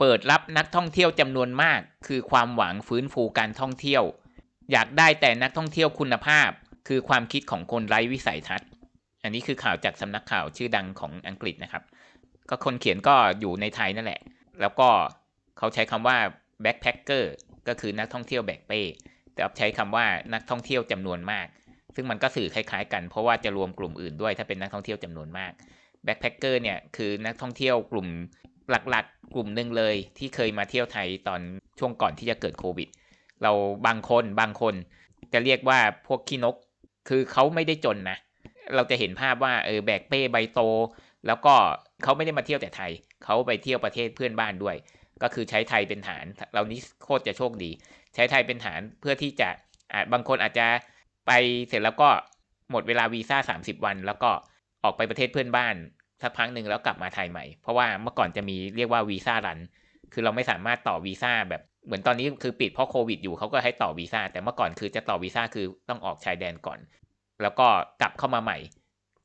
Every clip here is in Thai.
เปิดรับนักท่องเที่ยวจำนวนมาก คือความหวังฟื้นฟูการท่องเที่ยว อยากได้แต่นักท่องเที่ยวคุณภาพ คือความคิดของคนไร้วิสัยทัศน์ อันนี้คือข่าวจากสำนักข่าวชื่อดังของอังกฤษนะครับ ก็คนเขียนก็อยู่ในไทยนั่นแหละ แล้วก็เขาใช้คำว่า backpacker ก็คือนักท่องเที่ยวแบกเป้แต่ใช้คำว่านักท่องเที่ยวจำนวนมาก ซึ่งมันก็สื่อคล้ายๆ กัน เพราะว่าจะรวมกลุ่มอื่นด้วยถ้าเป็นนักท่องเที่ยวจำนวนมาก backpacker เนี่ยคือนักท่องเที่ยวกลุ่ม หลักๆ กลุ่มหนึ่งเลยที่เคยมาเที่ยวไทยตอนช่วงก่อนที่จะเกิดโควิด เราบางคนบางคนจะเรียกว่าพวกขี้นก คือเขาไม่ได้จนนะ เราจะเห็นภาพว่าเออแบกเป้ใบโต แล้วก็เขาไม่ได้มาเที่ยวแต่ไทย เขาไปเที่ยวประเทศเพื่อนบ้านด้วย ก็คือใช้ไทยเป็นฐาน เรานี้โคตรจะโชคดี ใช้ไทยเป็นฐานเพื่อที่จะอาบางคนอาจจะไปเสร็จแล้วก็หมดเวลาวีซ่า30 วัน แล้วก็ออกไปประเทศเพื่อนบ้าน สักพักหนึ่งแล้วกลับมาไทยใหม่ เพราะว่าเมื่อก่อนจะมีเรียกว่าวีซ่ารัน คือเราไม่สามารถต่อวีซ่าแบบเหมือนตอนนี้คือปิดเพราะโควิดอยู่เขาก็ให้ต่อวีซ่า แต่เมื่อก่อนคือจะต่อวีซ่าคือต้องออกชายแดนก่อน แล้วก็กลับเข้ามาใหม่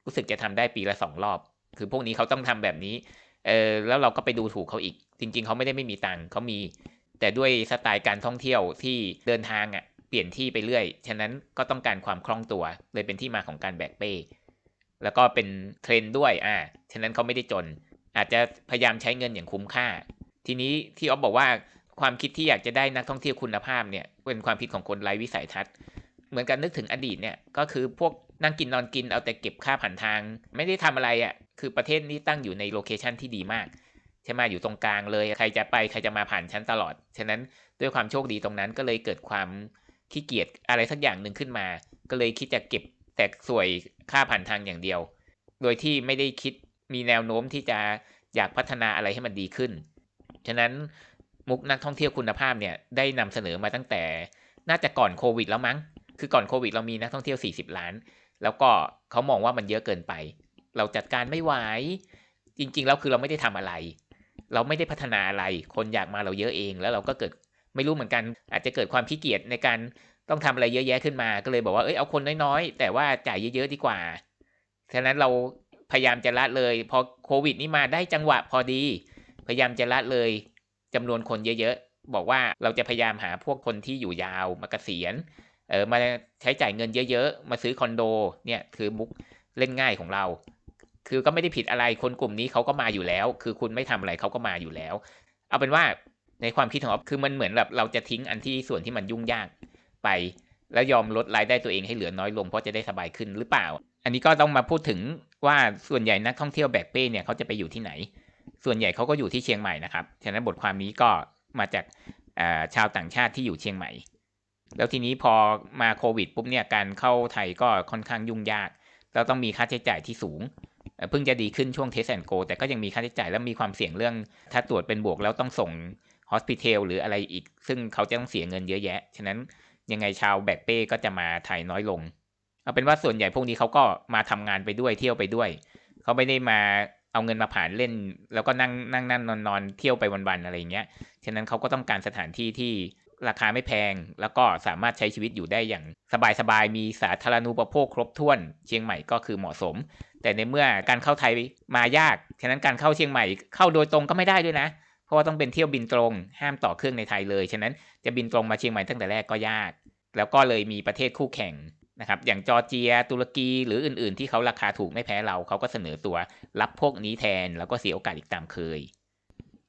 รู้สึกจะทำได้ปีละสองรอบ คือพวกนี้เขาต้องทำแบบนี้เออแล้วเราก็ไปดูถูกเขาอีก จริง ๆเขาไม่ได้ไม่มีตังค์เขามี แต่ด้วยสไตล์การท่องเที่ยวที่เดินทางอะ่ะเปลี่ยนที่ไปเรื่อย ฉะนั้นก็ต้องการความคล่องตัว เลยเป็นที่มาของการแบกเป้ แล้วก็เป็นเทรนด์ด้วยอ่าฉะนั้นเขาไม่ได้จน อาจจะพยายามใช้เงินอย่างคุ้มค่า ทีนี้ที่ออฟบอกว่าความคิดที่อยากจะได้นักท่องเที่ยวคุณภาพเนี่ยเป็นความคิดของคนไร้วิสัยทัศน์ เหมือนกันนึกถึงอดีตเนี่ยก็คือพวกนั่งกินนอนกินเอาแต่เก็บค่าผ่านทาง ไม่ได้ทำอะไรอะ่ะคือประเทศนี้ตั้งอยู่ในโลเคชันที่ดีมากใช่ไหมอยู่ตรงกลางเลยใครจะไปใครจะมาผ่านชั้นตลอด ฉะนั้นด้วยความโชคดีตรงนั้นก็เลยเกิดความขี้เกียจอะไรสักอย่างหนึ่งขึ้นมา ก็เลยคิดจะเก็บ แต่สวยค่าผ่านทางอย่างเดียว โดยที่ไม่ได้คิดมีแนวโน้มที่จะอยากพัฒนาอะไรให้มันดีขึ้น ฉะนั้นมุกนักท่องเที่ยวคุณภาพเนี่ยได้นำเสนอมาตั้งแต่ น่าจะก่อนโควิดแล้วมั้ง คือก่อนโควิดเรามีนักท่องเที่ยว 40 ล้าน แล้วก็เขามองว่ามันเยอะเกินไป เราจัดการไม่ไหว จริง ๆ แล้วคือเราไม่ได้ทำอะไร เราไม่ได้พัฒนาอะไร คนอยากมาเราเยอะเอง แล้วเราก็เกิดไม่รู้เหมือนกัน อาจจะเกิดความขี้เกียจในการ ต้องทำอะไรเยอะแยะขึ้นมาก็เลยบอกว่าเอ้ยเอาคนน้อยๆ แต่ว่าจ่ายเยอะๆดีกว่าฉะนั้นเราพยายามจะละเลย พอโควิดนี่มาได้จังหวะพอดี พยายามจะละเลยจำนวนคนเยอะๆ บอกว่าเราจะพยายามหาพวกคนที่อยู่ยาวมาเกษียณเออมาใช้จ่ายเงินเยอะๆ มาซื้อคอนโดเนี่ยคือมุกเล่นง่ายของเรา คือก็ไม่ได้ผิดอะไรคนกลุ่มนี้เขาก็มาอยู่แล้ว คือคุณไม่ทำอะไรเขาก็มาอยู่แล้ว เอาเป็นว่าในความคิดของออฟคือมันเหมือนแบบเราจะทิ้งอันที่ส่วนที่มันยุ่งยาก ไป แล้วยอมลดรายได้ตัวเองให้เหลือน้อยลงเพราะจะได้สบายขึ้นหรือเปล่า อันนี้ก็ต้องมาพูดถึงว่าส่วนใหญ่นักท่องเที่ยวแบกเป้เนี่ยเขาจะไปอยู่ที่ไหน ส่วนใหญ่เขาก็อยู่ที่เชียงใหม่นะครับฉะนั้นบทความนี้ก็มาจากชาวต่างชาติที่อยู่เชียงใหม่ แล้วทีนี้พอมาโควิดปุ๊บเนี่ยการเข้าไทยก็ค่อนข้างยุ่งยากแล้วต้องมีค่าใช้จ่ายที่สูง เพิ่งจะดีขึ้นช่วงเทสแอนโก แต่ก็ยังมีค่าใช้จ่ายและมีความเสี่ยงเรื่อง ถ้าตรวจเป็นบวกแล้วต้องส่งฮอสพิทอลหรืออะไรอีก ซึ่งเขาจะต้องเสียเงินเยอะแยะ ฉะนั้น ยังไงชาวแบกเป้ก็จะมาไทยน้อยลง เอาเป็นว่าส่วนใหญ่พวกนี้เขาก็มาทำงานไปด้วยเที่ยวไปด้วย เขาไม่ได้มาเอาเงินมาผ่านเล่น แล้วก็นั่งนั่งนั่งนอนนอนเที่ยวไปวันๆอะไรเงี้ย ฉะนั้นเขาก็ต้องการสถานที่ที่ราคาไม่แพง แล้วก็สามารถใช้ชีวิตอยู่ได้อย่างสบายๆ มีสาธารณูปโภคครบถ้วน เชียงใหม่ก็คือเหมาะสม แต่ในเมื่อการเข้าไทยมายาก ฉะนั้นการเข้าเชียงใหม่เข้าโดยตรงก็ไม่ได้ด้วยนะ เพราะว่าต้องเป็นเที่ยวบินตรง ห้ามต่อเครื่องในไทยเลย ฉะนั้นจะบินตรงมาเชียงใหม่ตั้งแต่แรกก็ยาก แล้วก็เลยมีประเทศคู่แข่งนะครับ อย่างจอร์เจีย ตุรกี หรืออื่นๆ ที่เขาราคาถูกไม่แพ้เรา เขาก็เสนอตัวรับพวกนี้แทน แล้วก็เสียโอกาสอีกตามเคย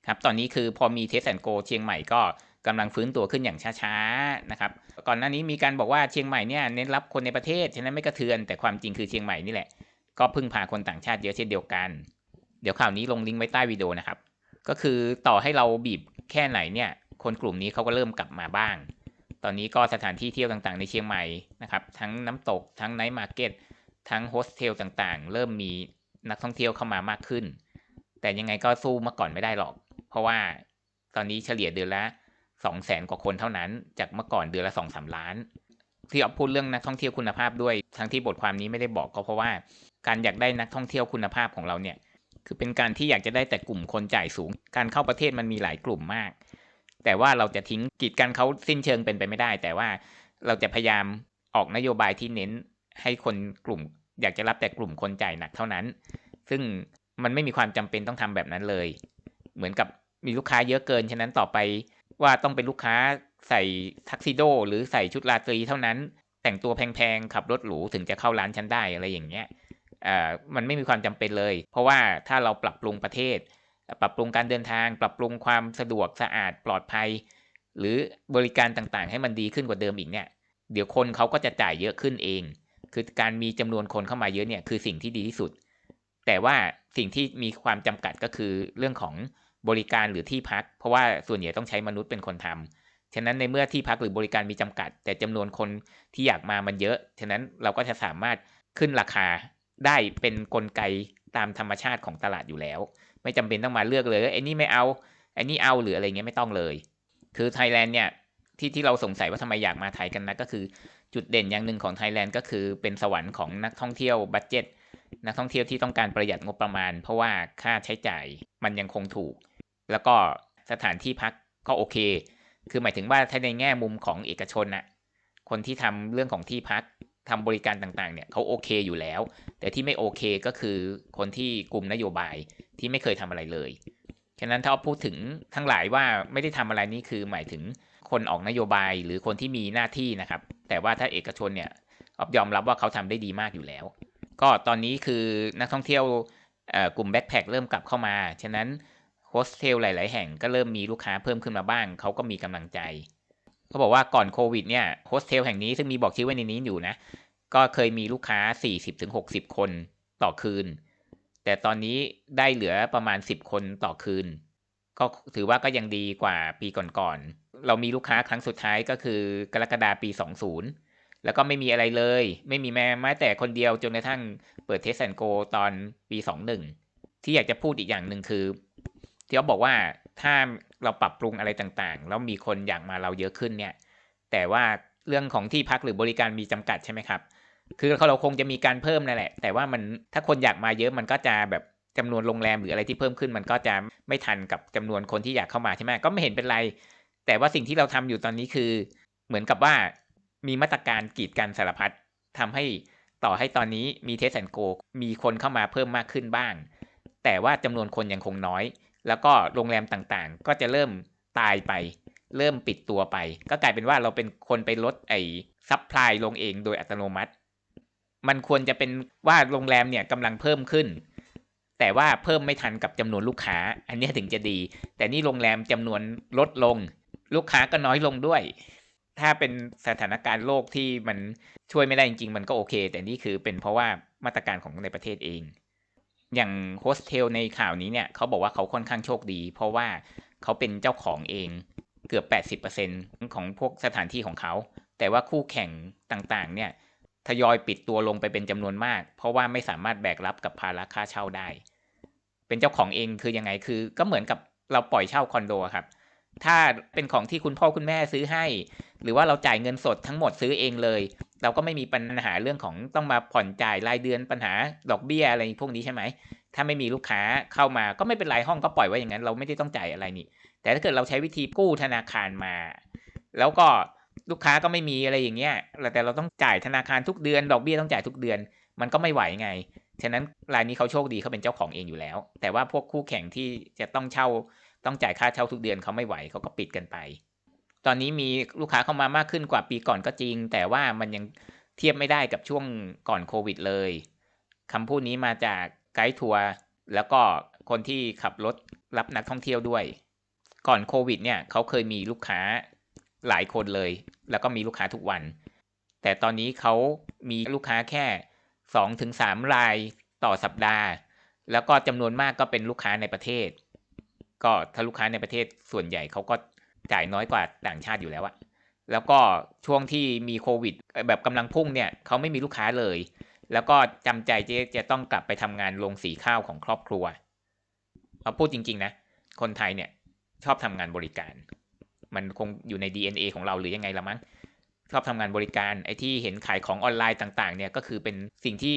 ครับ ตอนนี้คือพอมีเทสแอนโกเชียงใหม่ก็กำลังฟื้นตัวขึ้นอย่างช้าๆนะครับ ก่อนหน้านี้มีการบอกว่าเชียงใหม่เนี่ยเน้นรับคนในประเทศ ฉะนั้นไม่กระเทือน แต่ความจริงคือเชียงใหม่นี่แหละ ก็พึ่งพาคนต่างชาติเยอะเช่นเดียวกัน เดี๋ยวข่าวนี้ลงลิงก์ไว้ใต้วิดีโอนะครับ ก็คือต่อให้เราบีบแค่ไหนเนี่ย คนกลุ่มนี้เขาก็เริ่มกลับมาบ้าง ตอนนี้ก็สถานที่เที่ยวต่างๆ ในเชียงใหม่นะครับ ทั้งน้ำตก ทั้งไนท์มาร์เก็ต ทั้งโฮสเทลต่างๆ เริ่มมีนักท่องเที่ยวเข้ามามากขึ้น แต่ยังไงก็สู้เมื่อก่อนไม่ได้หรอก เพราะว่าตอนนี้เฉลี่ยเดือนละสองแสนกว่าคนเท่านั้น จากเมื่อก่อนเดือนละสองสาล้าน ที่ออพูดเรื่องนักท่องเที่ยวคุณภาพด้วย ทั้งที่บทความนี้ไม่ได้บอกก็เพราะว่า การอยากได้นักท่องเที่ยวคุณภาพของเราเนี่ย คือเป็นการที่อยากจะได้แต่กลุ่มคนจ่ายสูง การเข้าประเทศมันมีหลายกลุ่มมาก แต่ว่าเราจะทิ้งกีดกันเขาสิ้นเชิงเป็นไปไม่ได้ แต่ว่าเราจะพยายามออกนโยบายที่เน้นให้คนกลุ่ม อยากจะรับแต่กลุ่มคนจ่ายหนักเท่านั้น ซึ่งมันไม่มีความจำเป็นต้องทำแบบนั้นเลย เหมือนกับมีลูกค้าเยอะเกิน ฉะนั้นต่อไปว่าต้องเป็นลูกค้าใส่ทักซิโด หรือใส่ชุดราตรีเท่านั้น แต่งตัวแพงๆขับรถหรูถึงจะเข้าร้านฉันได้อะไรอย่างเงี้ย อ่ามันไม่มีความจำเป็นเลย เพราะว่าถ้าเราปรับปรุงประเทศ ปรับปรุงการเดินทาง ปรับปรุงความสะดวกสะอาดปลอดภัย หรือบริการต่างๆ ให้มันดีขึ้นกว่าเดิมอีกเนี่ยเดี๋ยวคนเขาก็จะจ่ายเยอะขึ้นเอง คือการมีจำนวนคนเข้ามาเยอะเนี่ยคือสิ่งที่ดีที่สุด แต่ว่าสิ่งที่มีความจำกัดก็คือเรื่องของบริการหรือที่พัก เพราะว่าส่วนใหญ่ต้องใช้มนุษย์เป็นคนทำฉะนั้นในเมื่อที่พักหรือบริการมีจำกัด แต่จำนวนคนที่อยากมามันเยอะ ฉะนั้นเราก็จะสามารถขึ้นราคา ได้เป็นนกลไกตามธรรมชาติของตลาดอยู่แล้ว ไม่จำเป็นต้องมาเลือกเลยไอ้นี่ไม่เอาไอ้นี่เอาหรืออะไรเงี้ยไม่ต้องเลย คือไทยแลนด์เนี่ยที่ที่เราสงสัยว่าทำไมอยากมาไทยกันนะก็คือจุดเด่นอย่างหนึ่งของไทยแลนด์ก็คือเป็นสวรรค์ของนักท่องเที่ยวบัตเจ็ตนักท่องเที่ยวที่ต้องการประหยัดงบประมาณ เพราะว่าค่าใช้จ่ายมันยังคงถูก แล้วก็สถานที่พักก็โอเค คือหมายถึงว่าถ้าในแง่มุมของเอกชนน่ะคนที่ทำเรื่องของที่พัก ทำบริการต่างๆเนี่ยเขาโอเคอยู่แล้ว แต่ที่ไม่โอเคก็คือคนที่กลุ่มนโยบายที่ไม่เคยทำอะไรเลยฉะนั้นถ้าพูดถึงทั้งหลายว่าไม่ได้ทำอะไรนี่คือหมายถึงคนออกนโยบายหรือคนที่มีหน้าที่นะครับ แต่ว่าถ้าเอกชนเนี่ยยอมรับว่าเขาทำได้ดีมากอยู่แล้ว ก็ตอนนี้คือนักท่องเที่ยวกลุ่มแบ็คแพคเริ่มกลับเข้ามา ฉะนั้นโฮสเทลหลาย ๆ แห่งก็เริ่มมีลูกค้าเพิ่มขึ้นมาบ้าง เขาก็มีกำลังใจ เขาบอกว่าก่อนโควิดเนี่ยโฮสเทลแห่งนี้ซึ่งมีบอกชื่อไว้ในนี้อยู่นะ ก็เคยมีลูกค้า 40-60 คนต่อคืน แต่ตอนนี้ได้เหลือประมาณ 10 คนต่อคืน ก็ถือว่าก็ยังดีกว่าปีก่อนๆ เรามีลูกค้าครั้งสุดท้ายก็คือกรกฎาปี 20 แล้วก็ไม่มีอะไรเลย ไม่มีแม้แม้แต่คนเดียวจนกระทั่งเปิดเทสแอนโกตอนปี 21 ที่อยากจะพูดอีกอย่างหนึ่งคือที่เขาบอกว่า ถ้าเราปรับปรุงอะไรต่างๆ แล้วมีคนอยากมาเราเยอะขึ้นเนี่ย แต่ว่าเรื่องของที่พักหรือบริการมีจำกัดใช่ไหมครับ คือเราคงจะมีการเพิ่มนั่นแหละ แต่ว่ามันถ้าคนอยากมาเยอะมันก็จะแบบจำนวนโรงแรมหรืออะไรที่เพิ่มขึ้นมันก็จะไม่ทันกับจำนวนคนที่อยากเข้ามาใช่ไหมก็ไม่เห็นเป็นไร แต่ว่าสิ่งที่เราทำอยู่ตอนนี้คือ เหมือนกับว่ามีมาตรการกีดกันสารพัดทำให้ต่อให้ตอนนี้มีเทสแอนโก มีคนเข้ามาเพิ่มมากขึ้นบ้าง แต่ว่าจำนวนคนยังคงน้อย แล้วก็โรงแรมต่างๆ ก็จะเริ่มตายไป เริ่มปิดตัวไป ก็กลายเป็นว่าเราเป็นคนไปลดไอ้ซับพลายลงเองโดยอัตโนมัติ มันควรจะเป็นว่าโรงแรมเนี่ยกำลังเพิ่มขึ้น แต่ว่าเพิ่มไม่ทันกับจำนวนลูกค้า อันนี้ถึงจะดี แต่นี่โรงแรมจำนวนลดลง ลูกค้าก็น้อยลงด้วย ถ้าเป็นสถานการณ์โลกที่มันช่วยไม่ได้จริงๆ มันก็โอเค แต่นี่คือเป็นเพราะว่ามาตรการของในประเทศเอง อย่างโฮสเทลในข่าวนี้เนี่ยเขาบอกว่าเขาค่อนข้างโชคดี เพราะว่าเขาเป็นเจ้าของเองเกือบ 80%ของพวกสถานที่ของเขา แต่ว่าคู่แข่งต่างๆ เนี่ยทยอยปิดตัวลงไปเป็นจำนวนมาก เพราะว่าไม่สามารถแบกรับกับภาระค่าเช่าได้ เป็นเจ้าของเองคือยังไงคือ ก็เหมือนกับเราปล่อยเช่าคอนโดครับ ถ้าเป็นของที่คุณพ่อคุณแม่ซื้อให้ หรือว่าเราจ่ายเงินสดทั้งหมดซื้อเองเลย เราก็ไม่มีปัญหาเรื่องของต้องมาผ่อนจ่ายรายเดือนปัญหาดอกเบี้ยอะไรพวกนี้ใช่ไหม ถ้าไม่มีลูกค้าเข้ามาก็ไม่เป็นไรห้องก็ปล่อยไว้อย่างนั้น เราไม่ได้ต้องจ่ายอะไรนี่ แต่ถ้าเกิดเราใช้วิธีกู้ธนาคารมา แล้วก็ลูกค้าก็ไม่มีอะไรอย่างเงี้ยแต่เราต้องจ่ายธนาคารทุกเดือน ดอกเบี้ยต้องจ่ายทุกเดือน มันก็ไม่ไหวไง ฉะนั้นรายนี้เขาโชคดีเขาเป็นเจ้าของเองอยู่แล้ว แต่ว่าพวกคู่แข่งที่จะต้องเช่าต้องจ่ายค่าเช่าทุกเดือนเขาไม่ไหวเขาก็ปิดกันไป ตอนนี้มีลูกค้าเข้ามามากขึ้นกว่าปีก่อนก็จริง แต่ว่ามันยังเทียบไม่ได้กับช่วงก่อนโควิดเลยคำพูดนี้มาจากไกด์ทัวร์แล้วก็คนที่ขับรถรับนักท่องเที่ยวด้วย ก่อนโควิดเนี่ยเขาเคยมีลูกค้าหลายคนเลย แล้วก็มีลูกค้าทุกวัน แต่ตอนนี้เขามีลูกค้าแค่สองถึงสามรายต่อสัปดาห์ แล้วก็จำนวนมากก็เป็นลูกค้าในประเทศ ก็ถ้าลูกค้าในประเทศส่วนใหญ่เขาก็ จ่ายน้อยกว่าต่างชาติอยู่แล้วอะแล้วก็ช่วงที่มีโควิด แบบกำลังพุ่งเนี่ยเขาไม่มีลูกค้าเลย แล้วก็จำใจจะจะต้องกลับไปทำงานลงสีข้าวของครอบครัวเอาพูดจริง ๆ นะ คนไทยเนี่ยชอบทำงานบริการ มันคงอยู่ใน DNA ของเราหรือยังไงละมั้งชอบทำงานบริการไอ้ที่เห็นขายของออนไลน์ต่างๆเนี่ยก็คือเป็นสิ่งที่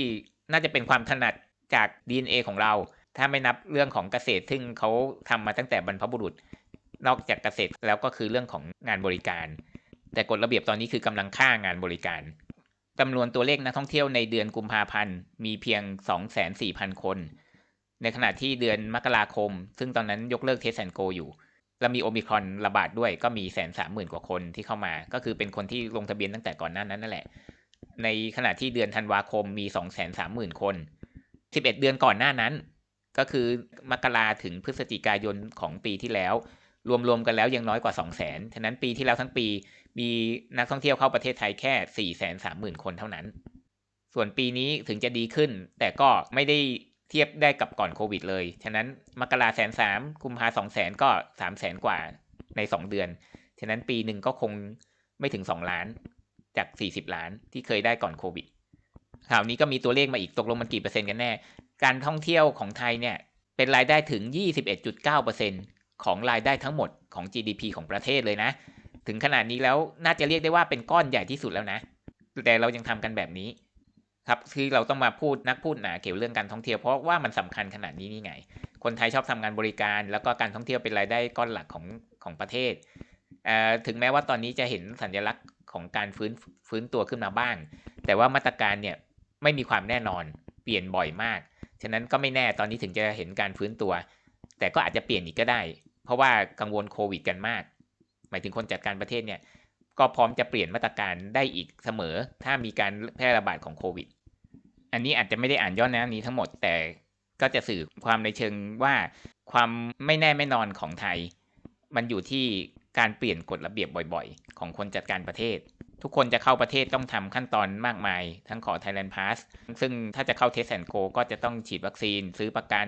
น่าจะเป็นความถนัดจาก DNA ของเรา ถ้าไม่นับเรื่องของเกษตรซึ่งเขาทำมาตั้งแต่บรรพบุรุษ นอกจากเกษตรแล้วก็คือเรื่องของงานบริการ แต่กฎระเบียบตอนนี้คือกำลังค่างานบริการจำนวนตัวเลขนักท่องเที่ยวในเดือนกุมภาพันธ์มีเพียง 2,400,000 คน ในขณะที่เดือนมกราคม ซึ่งตอนนั้นยกเลิกเทสแอนโกอยู่แล้วมีโอมิครอนระบาดด้วยก็มีแสนสามหมื่นกว่าคนที่เข้ามา ก็คือเป็นคนที่ลงทะเบียนตั้งแต่ก่อนหน้านั้นนั่นแหละ ในขณะที่เดือนธันวาคมมีสองแสนสามหมื่นคนสิบเอ็ดเดือนก่อนหน้านั้น ก็คือมกราถึงพฤศจิกายนของปีที่แล้ว รวมๆกันแล้วยังน้อยกว่า 2 0 0 0 0 0ฉะนั้นปีที่แล้วทั้งปีมีนักท่องเที่ยวเข้าประเทศไทยแค่4 3 0 0 0 0 คนเท่านั้น ส่วนปีนี้ถึงจะดีขึ้น แต่ก็ไม่ได้เทียบได้กับก่อนโควิดเลย ฉะนั้นมกราแสนสามกุมภาสองแสนก็สามแสนกว่าใน2เดือน ฉะนั้นปีหนึ่งก็คงไม่ถึง2ล้าน จาก40ล้านที่เคยได้ก่อนโควิด ข่าวนี้ก็มีตัวเลขมาอีกตกลงมันกี่เปอร์เซ็นต์กันแน่ การท่องเที่ยวของไทยเนี่ยเป็นรายได้ถึง 21.9% ของรายได้ทั้งหมดของ GDP ของประเทศเลยนะ ถึงขนาดนี้แล้วน่าจะเรียกได้ว่าเป็นก้อนใหญ่ที่สุดแล้วนะ แต่เรายังทำกันแบบนี้ ครับคือเราต้องมาพูดนักพูดหนาเกี่ยวเรื่องการท่องเที่ยวเพราะว่ามันสำคัญขนาดนี้นี่ไง คนไทยชอบทำงานบริการ แล้วก็การท่องเที่ยวเป็นรายได้ก้อนหลักของของประเทศถึงแม้ว่าตอนนี้จะเห็นสัญลักษณ์ของการฟื้นฟื้นตัวขึ้นมาบ้าง แต่ว่ามาตรการเนี่ยไม่มีความแน่นอนเปลี่ยนบ่อยมาก ฉะนั้นก็ไม่แน่ตอนนี้ถึงจะเห็นการฟื้นตัว แต่ก็อาจจะเปลี่ยนอีกก็ได้ เพราะว่ากังวลโควิดกันมาก หมายถึงคนจัดการประเทศเนี่ยก็พร้อมจะเปลี่ยนมาตรการได้อีกเสมอ ถ้ามีการแพร่ระบาดของโควิด อันนี้อาจจะไม่ได้อ่านย้อนนะนี้ทั้งหมดแต่ก็จะสื่อความในเชิงว่าความไม่แน่ไม่นอนของไทย มันอยู่ที่การเปลี่ยนกฎระเบียบบ่อยๆ ของคนจัดการประเทศ ทุกคนจะเข้าประเทศต้องทำขั้นตอนมากมาย ทั้งขอ Thailand Pass ซึ่งถ้าจะเข้า Test and Go ก็จะต้องฉีดวัคซีน ซื้อประกัน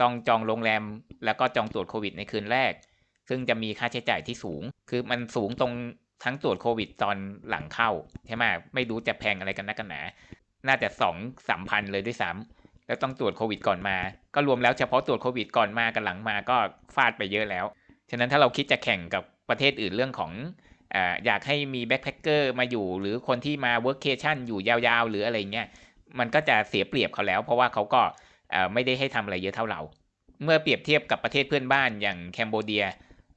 ต้องจองโรงแรม แล้วก็จองตรวจโควิดในคืนแรก ซึ่งจะมีค่าใช้จ่ายที่สูง คือมันสูงตรงทั้งตรวจโควิดตอนหลังเข้าใช่ไหมไม่รู้จะแพงอะไรกันนักกันหนา น่าจะสองสามพันเลยด้วยซ้ำแล้วต้องตรวจโควิดก่อนมา ก็รวมแล้วเฉพาะตรวจโควิดก่อนมากับหลังมาก็ฟาดไปเยอะแล้ว ฉะนั้นถ้าเราคิดจะแข่งกับประเทศอื่นเรื่องของอยากให้มีแบ็คแพคเกอร์มาอยู่ หรือคนที่มาเวิร์กเคชั่นอยู่ยาวๆ หรืออะไรเงี้ย มันก็จะเสียเปรียบเขาแล้ว เพราะว่าเขาก็ ไม่ได้ให้ทำอะไรเยอะเท่าเรา เมื่อเปรียบเทียบกับประเทศเพื่อนบ้านอย่างแคนโบเดีย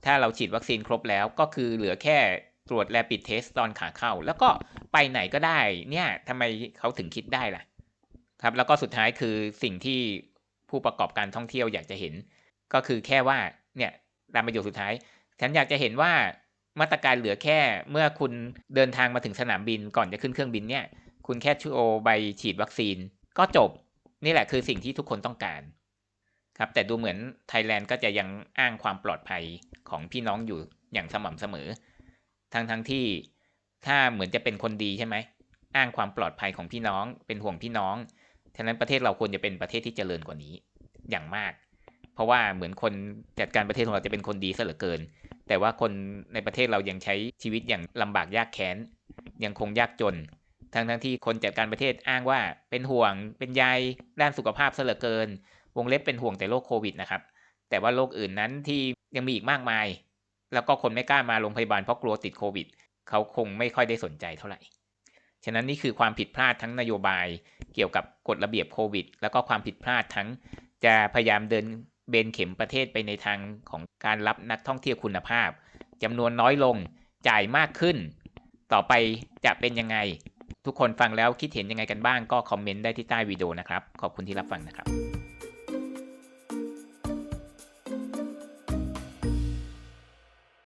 ถ้าเราฉีดวัคซีนครบแล้วก็คือเหลือแค่ตรวจแลปิดเทสตอนขาเข้า แล้วก็ไปไหนก็ได้เนี่ยทำไมเขาถึงคิดได้ล่ะครับแล้วก็สุดท้ายคือสิ่งที่ผู้ประกอบการท่องเที่ยวอยากจะเห็น ก็คือแค่ว่าเนี่ยตามประโยคสุดท้าย ฉันอยากจะเห็นว่ามาตรการเหลือแค่เมื่อคุณเดินทางมาถึงสนามบินก่อนจะขึ้นเครื่องบินเนี่ย คุณแค่ชูโอใบฉีดวัคซีนก็จบ นี่แหละคือสิ่งที่ทุกคนต้องการครับแต่ดูเหมือนไทยแลนด์ก็จะยังอ้างความปลอดภัยของพี่น้องอยู่อย่างสม่ำเสมอ ทั้งทั้งที่ถ้าเหมือนจะเป็นคนดีใช่ไหมอ้างความปลอดภัยของพี่น้องเป็นห่วงพี่น้องฉะนั้นประเทศเราควรจะเป็นประเทศที่เจริญกว่านี้อย่างมาก เพราะว่าเหมือนคนจัดการประเทศของเราจะเป็นคนดีซะเหลือเกิน แต่ว่าคนในประเทศเรายังใช้ชีวิตอย่างลำบากยากแค้น ยังคงยากจน ทั้งทั้งที่คนจัดการประเทศอ้างว่าเป็นห่วงเป็นใยด้านสุขภาพเหลือเกิน วงเล็บเป็นห่วงแต่โรคโควิดนะครับ แต่ว่าโรคอื่นนั้นที่ยังมีอีกมากมาย แล้วก็คนไม่กล้ามาโรงพยาบาลเพราะกลัวติดโควิด เขาคงไม่ค่อยได้สนใจเท่าไหร่ ฉะนั้นนี่คือความผิดพลาดทั้งนโยบายเกี่ยวกับกฎระเบียบโควิด แล้วก็ความผิดพลาดทั้งจะพยายามเดินเบนเข็มประเทศไปในทางของการรับนักท่องเที่ยวคุณภาพจำนวนน้อยลงจ่ายมากขึ้น ต่อไปจะเป็นยังไง ทุกคนฟังแล้วคิดเห็นยังไงกันบ้างก็คอมเมนต์ได้ที่ใต้วิดีโอนะครับ ขอบคุณที่รับฟังนะครับ